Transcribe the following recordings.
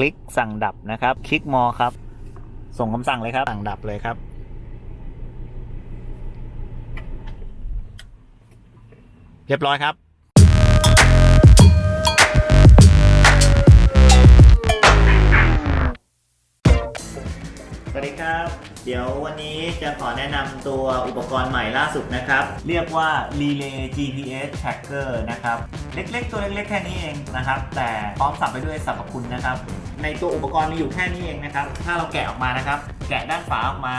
คลิกสั่งดับนะครับ คลิกมอครับ ส่งคำสั่งเลยครับ สั่งดับเลยครับ เรียบร้อยครับสวัสดีครับ เดี๋ยววันนี้จะขอแนะนำตัวอุปกรณ์ใหม่ล่าสุดนะครับ เรียกว่า Relay GPS Tracker นะครับ เล็กๆ ตัวเล็กๆ แค่นี้เองนะครับ แต่พร้อมสับไปด้วยสรรพคุณนะครับ ในตัวอุปกรณ์มีอยู่แค่นี้เองนะครับ ถ้าเราแกะออกมานะครับ แกะด้านฝาออกมา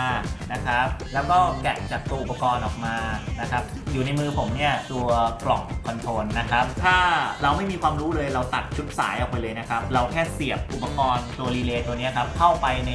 นะครับ แล้วก็แกะจากตัวอุปกรณ์ออกมานะครับ อยู่ในมือผมเนี่ยตัวกล่องคอนโทรลนะครับ ถ้าเราไม่มีความรู้เลยเราตัดชุดสายออกไปเลยนะครับ เราแค่เสียบอุปกรณ์ตัวรีเลย์ตัวนี้ครับ เข้าไปใน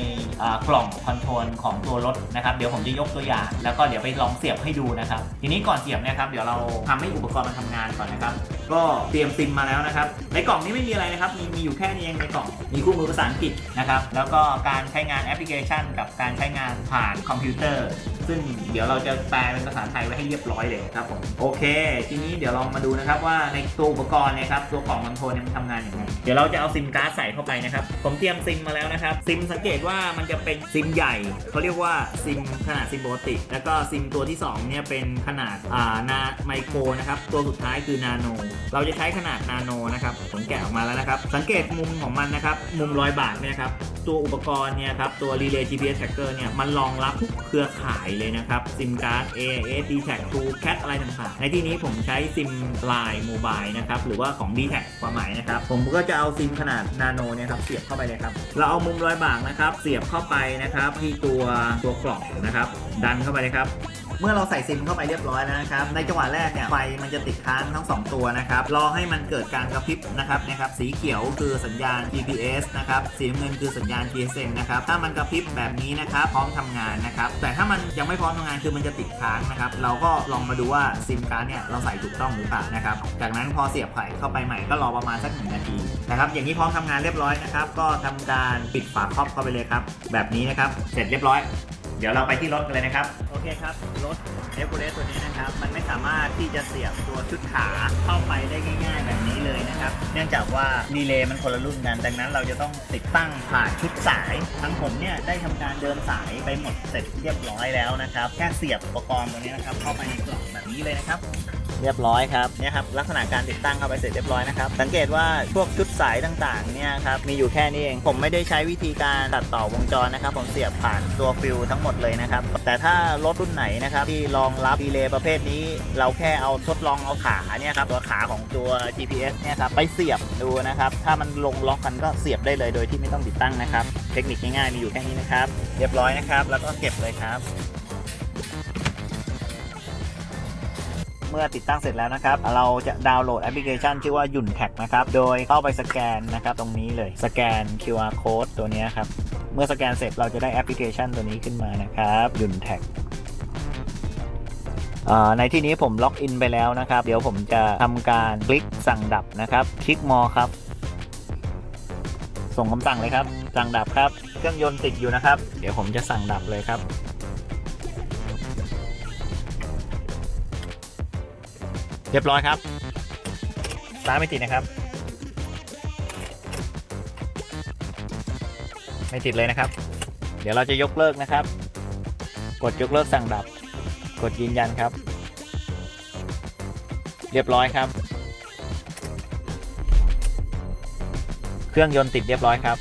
กล่องคอนโทรลของตัวรถนะครับ เดี๋ยวผมจะยกตัวอย่าง แล้วก็เดี๋ยวไปลองเสียบให้ดูนะครับ ทีนี้ก่อนเสียบเนะครับเดี๋ยวเราทำให้อุปกรณ์มันทำงานก่อนนะครับก็เตรียมซิมมาแล้วนะครับ ในกล่องนี้ไม่มีอะไรนะครับ มีมีอยู่แค่นี้เองในกล่อง มีคู่มือภาษาอังกฤษนะครับ แล้วก็การใช้งานแอปพลิเคชัน กับการใช้งานผ่านคอมพิวเตอร์ ซึ่งเดี๋ยวเราจะแปลเป็นภาษาไทยไว้ให้เรียบร้อยเลยครับผม โอเค ทีนี้เดี๋ยวลองมาดูนะครับว่าในตัวอุปกรณ์นะครับ ตัวกล่องคอนโทรลเนี่ยมันทำงานอย่างไร เดี๋ยวเราจะเอาซิมการ์ดใส่เข้าไปนะครับ ผมเตรียมซิมมาแล้วนะครับ ซิมสังเกตว่ามันจะเป็นซิมใหญ่เขาเรียกว่าซิมขนาดซิมปกติ แล้วก็ซิมตัวที่สองเนี่ยเป็นขนาดอ่านาไมโครนะครับ ตัวสุดท้ายคือนาโนเราจะใช้ขนาดนาโนนะครับผมแกะออกมาแล้วนะครับ สังเกตมุมของมันนะครับ มุมรอยบากเนี่ยครับ ตัวอุปกรณ์เนี่ยครับ ตัว Relay GPS Tracker เนี่ย มันรองรับทุกเครือข่ายเลยนะครับ ซิมการ์ด AIS d t a c True Cat อะไรต่างๆ ในที่นี้ผมใช้ซิม Line Mobile นะครับ หรือว่าของ d t a c ความหมายนะครับ ผมก็จะเอาซิมขนาดนาโนเนี่ยครับ เสียบเข้าไปเลยครับ เราเอามุมรอยบากนะครับ เสียบเข้าไปนะครับที่ตัวตัวกล่องนะครับ ดันเข้าไปเลยครับ เมื่อเราใส่ซิมเข้าไปเรียบร้อยแล้วนะครับ ในจังหวะแรกเนี่ยไฟมันจะติดค้างทั้ง 2 ตัวนะครับ รอให้มันเกิดการกระพริบนะครับนะครับ สีเขียวคือสัญญาณ GPS นะครับ สีน้ำเงินคือสัญญาณ GSM นะครับ ถ้ามันกระพริบแบบนี้นะครับ พร้อมทำงานนะครับ แต่ถ้ามันยังไม่พร้อมทำงานคือมันจะติดค้างนะครับ เราก็ลองมาดูว่าซิมการ์ดเนี่ยเราใส่ถูกต้องหรือเปล่านะครับ จากนั้นพอเสียบไข่เข้าไปใหม่ก็รอประมาณสักหนึ่งนาทีนะครับ อย่างนี้พร้อมทำงานเรียบร้อยนะครับ ก็ทำการปิดฝาครอบเข้าไปเลยครับ แบบนี้นะครับ เสร็จเรียบร้อย เดี๋ยวเราไปที่รถกันเลยนะครับ เคครับรถเอฟ u เ e ตัวนี้นะครับ มันไม่สามารถที่จะเสียบตัวชุดขาเข้าไปได้ง่าย ๆ แบบนี้เลยนะครับ เนื่องจากว่ารีเลย์มันคนละรุ่นกัน ดังนั้นเราจะต้องติดตั้งผ่านชุดสาย ทั้งผมเนี่ยได้ทำการเดินสายไปหมดเสร็จเรียบร้อยแล้วนะครับ แค่เสียบอุปกรณ์ตัวนี้นะครับเข้าไปในกล่องแบบนี้เลยนะครับ เรียบร้อยครับเนี่ยครับลักษณะการติดตั้งเข้าไปเสร็จเรียบร้อยนะครับสังเกตว่าพวกชุดสายต่างๆเนี่ยครับมีอยู่แค่นี้เอง ผมไม่ได้ใช้วิธีการตัดต่อวงจรนะครับผมเสียบผ่านตัวฟิลทั้งหมดเลยนะครับแต่ถ้ารถรุ่นไหนนะครับที่รองรับดีเลย์ประเภทนี้ เราแค่เอาทดลองเอาขาเนี่ยครับตัวขาของตัว GPS เนี่ยครับไปเสียบดูนะครับถ้ามันลงล็อกกันก็เสียบได้เลยโดยที่ไม่ต้องติดตั้งนะครับ เทคนิคง่ายๆมีอยู่แค่นี้นะครับ เรียบร้อยนะครับ แล้วก็เก็บเลยครับ เมื่อติดตั้งเสร็จแล้วนะครับ เราจะดาวน์โหลดแอปพลิเคชันชื่อว่าหยุ่นแท็กนะครับ โดยเข้าไปสแกนนะครับตรงนี้เลย สแกน QR code ตัวนี้ครับ เมื่อสแกนเสร็จเราจะได้แอปพลิเคชันตัวนี้ขึ้นมานะครับหยุ่นแท็กในที่นี้ผมล็อกอินไปแล้วนะครับ เดี๋ยวผมจะทำการคลิกสั่งดับนะครับ คลิกมอครับ ส่งคำสั่งเลยครับ สั่งดับครับ เครื่องยนต์ติดอยู่นะครับ เดี๋ยวผมจะสั่งดับเลยครับ เรียบร้อยครับสตาร์ทไม่ติดนะครับ ไม่ติดเลยนะครับ เดี๋ยวเราจะยกเลิกนะครับ กดยกเลิกสั่งดับ กดยืนยันครับ เรียบร้อยครับ เครื่องยนต์ติดเรียบร้อยครับ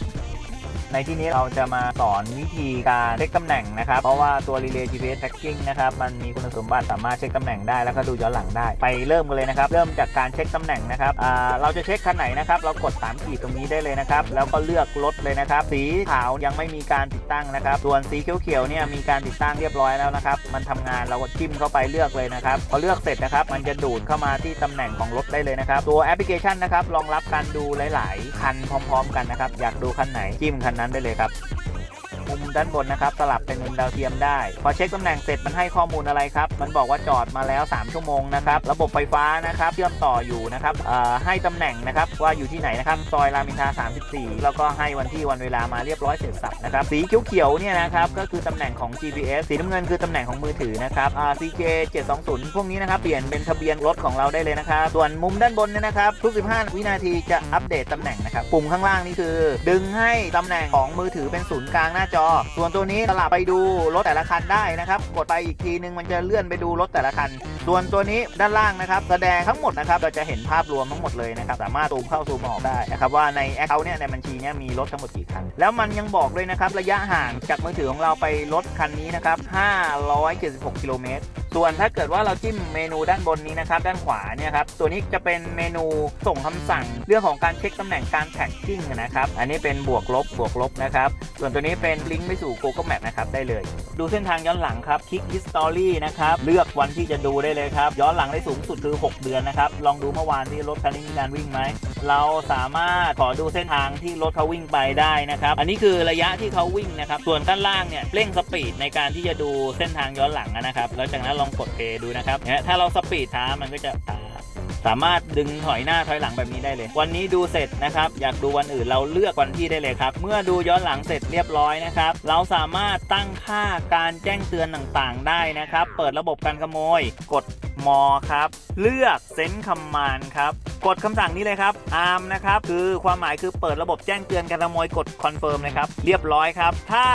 ในที่นี้เราจะมาสอนวิธีการเช็คตำแหน่งนะครับ เพราะว่าตัว Relay GPS Tracking นะครับมันมีคุณสมบัติสามารถเช็คตำแหน่งได้แล้วก็ดูย้อนหลังได้ ไปเริ่มกันเลยนะครับ เริ่มจากการเช็คตำแหน่งนะครับเราจะเช็คคันไหนนะครับ เรากด3ขีดตรงนี้ได้เลยนะครับ แล้วก็เลือกรถเลยนะครับ สีขาวยังไม่มีการติดตั้งนะครับ ส่วนสีเขียวๆเนี่ยมีการติดตั้งเรียบร้อยแล้วนะครับ มันทำงานเราก็จิ้มเข้าไปเลือกเลยนะครับ พอเลือกเสร็จนะครับ มันจะดูดเข้ามาที่ตำแหน่งของรถได้เลยนะครับ ตัวแอปพลิเคชันนะครับรองรับการดูหลาย ๆ คันพร้อม ๆ กันนะครับ อยากดูคันไหนจิ้มคันนั้นได้เลยครับ มุมด้านบนนะครับ สลับเป็นมุมดาวเทียมได้ พอเช็คตำแหน่งเสร็จมันให้ข้อมูลอะไรครับ มันบอกว่าจอดมาแล้ว 3 ชั่วโมงนะครับ ระบบไฟฟ้านะครับเชื่อมต่ออยู่นะครับให้ตำแหน่งนะครับว่าอยู่ที่ไหนนะครับ ซอยรามอินทรา34 แล้วก็ให้วันที่วันเวลามาเรียบร้อยเสร็จสับนะครับ สีเขียวๆเนี่ยนะครับ ก็คือตำแหน่งของ GPS สีน้ำเงินคือตำแหน่งของมือถือนะครับอ่า CJ 720 พวกนี้นะครับ เปลี่ยนเป็นทะเบียนรถของเราได้เลยนะครับ ส่วนมุมด้านบนเนี่ยนะครับทุก 15 วินาทีจะอัปเดตตำแหน่งนะครับ ปุ่มข้างล่างนี่คือ ดึงให้ตำแหน่งของมือถือเป็นศูนย์กลางหน้าจอส่วนตัวนี้สลับไปดูรถแต่ละคันได้นะครับ กดไปอีกทีนึงมันจะเลื่อนไปดูรถแต่ละคัน ส่วนตัวนี้ด้านล่างนะครับ แสดงทั้งหมดนะครับ เราจะเห็นภาพรวมทั้งหมดเลยนะครับ สามารถซูมเข้าซูมออกได้นะครับว่าในแอคเคาท์เนี่ยในบัญชีเนี่ยมีรถทั้งหมดกี่คัน แล้วมันยังบอกด้วยนะครับระยะห่างจากมือถือของเราไปรถคันนี้นะครับ576กิโลเมตร ส่วนถ้าเกิดว่าเราจิ้มเมนูด้านบนนี้นะครับ ด้านขวาเนี่ยครับ ตัวนี้จะเป็นเมนูส่งคำสั่งเรื่องของการเช็คตำแหน่งการแท็กกิ้งนะครับ อันนี้เป็นบวกลบบวกลบนะครับ ส่วนตัวนี้เป็นลิงก์ไปสู่ Google Map นะครับ ได้เลย ดูเส้นทางย้อนหลังครับ คลิก History นะครับ เลือกวันที่จะดูได้เลยครับ ย้อนหลังได้สูงสุดคือ 6 เดือนนะครับ ลองดูเมื่อวานที่รถคันนี้มีการวิ่งไหม เราสามารถขอดูเส้นทางที่รถเขาวิ่งไปได้นะครับ อันนี้คือระยะที่เขาวิ่งนะครับ ส่วนด้านล่างเนี่ยเร่งสปีดในการที่จะดูเส้นทางย้อนหลังนะครับ แล้วจากนั้นลองกดเพย์ดูนะครับถ้าเราสปีดช้ามันก็จะช้าสามารถดึงถอยหน้าถอยหลังแบบนี้ได้เลย วันนี้ดูเสร็จนะครับ อยากดูวันอื่นเราเลือกวันที่ได้เลยครับ เมื่อดูย้อนหลังเสร็จเรียบร้อยนะครับ เราสามารถตั้งค่าการแจ้งเตือนต่างๆ ได้นะครับ เปิดระบบการขโมย กดมอครับ เลือกเซนคอมมานครับกดคำสั่งนี้เลยครับ arm นะครับ คือความหมายคือเปิดระบบแจ้งเตือนการขโมยกดคอนเฟิร์มเลยครับ เรียบร้อยครับ ถ้า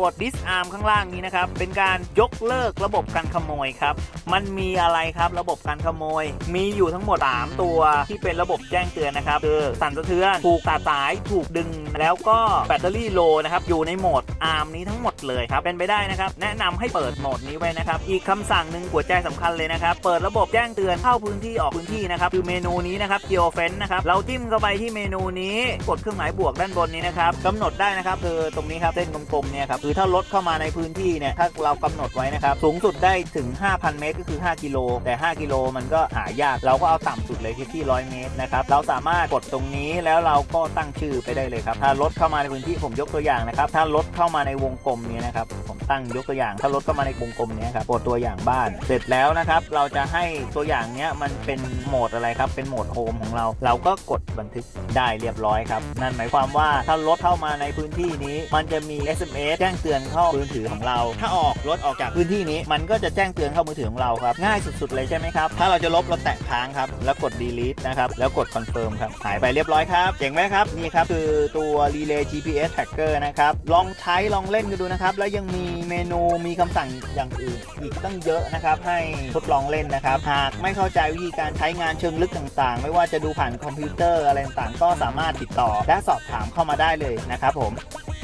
กด disarm ข้างล่างนี้นะครับ เป็นการยกเลิกระบบการขโมยครับ มันมีอะไรครับระบบการขโมย มีอยู่ทั้งหมด 3 ตัวที่เป็นระบบแจ้งเตือนนะครับคือสั่นสะเทือนถูกตัดสายถูกดึง แล้วก็แบตเตอรี่โลนะครับอยู่ในโหมด ARM นี้ทั้งหมดเลยครับเป็นไปได้นะครับ แนะนำให้เปิดโหมดนี้ไว้นะครับ อีกคำสั่งหนึ่งหัวใจสำคัญเลยนะครับ เปิดระบบแจ้งเตือนเข้าพื้นที่ออกพื้นที่นะครับคือเมนูนี้นะครับ geofence นะครับเราจิ้มเข้าไปที่เมนูนี้กดเครื่องหมายบวกด้านบนนี้นะครับกำหนดได้นะครับคือตรงนี้ครับเส้นกลมๆเนี่ยครับคือถ้ารถเข้ามาในพื้นที่เนี่ยถ้าเรากำหนดไว้นะครับสูงสุดได้ถึง 5,000 เมตรก็คือ 5 กิโล แต่ 5 กิโลมันก็หายาก เราก็เอาต่ำสุดเลยคือที่ 100 เมตรนะครับเราสามารถกดตรงนี้แล้วเราก็ตั้งชื่อไปได้เลยครับถ้ารถเข้ามาในพื้นที่ผมยกตัวอย่างนะครับถ้ารถเข้ามาในวงกลมนี้นะครับผ ตั้งยกตัวอย่าง ถ้ารถเข้ามาในวงกลมนี้ครับกดตัวอย่างบ้าน เสร็จแล้วนะครับ เราจะให้ตัวอย่างเนี้ยมันเป็นโหมดอะไรครับ เป็นโหมดโฮมของเรา เราก็กดบันทึกได้เรียบร้อยครับ นั่นหมายความว่าถ้ารถเข้ามาในพื้นที่นี้ มันจะมี SMS แจ้งเตือนเข้ามือถือของเรา ถ้าออกรถออกจากพื้นที่นี้ มันก็จะแจ้งเตือนเข้ามือถือของเราครับ ง่ายสุดๆเลยใช่ไหมครับ ถ้าเราจะลบเราแตะค้างครับ แล้วกด delete นะครับ แล้วกด confirm ครับ หายไปเรียบร้อยครับ เจ๋งไหมครับ นี่ครับคือตัว relay GPS tracker นะครับ ลองใช้ลองเล่นกันดูนะครับ แล้วยังมี เมนูมีคำสั่งอย่างอื่นอีกตั้งเยอะนะครับ ให้ทดลองเล่นนะครับ หากไม่เข้าใจวิธีการใช้งานเชิงลึกต่างๆ ไม่ว่าจะดูผ่านคอมพิวเตอร์อะไรต่างๆ ก็สามารถติดต่อและสอบถามเข้ามาได้เลยนะครับผม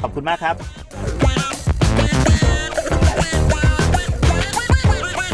ขอบคุณมากครับ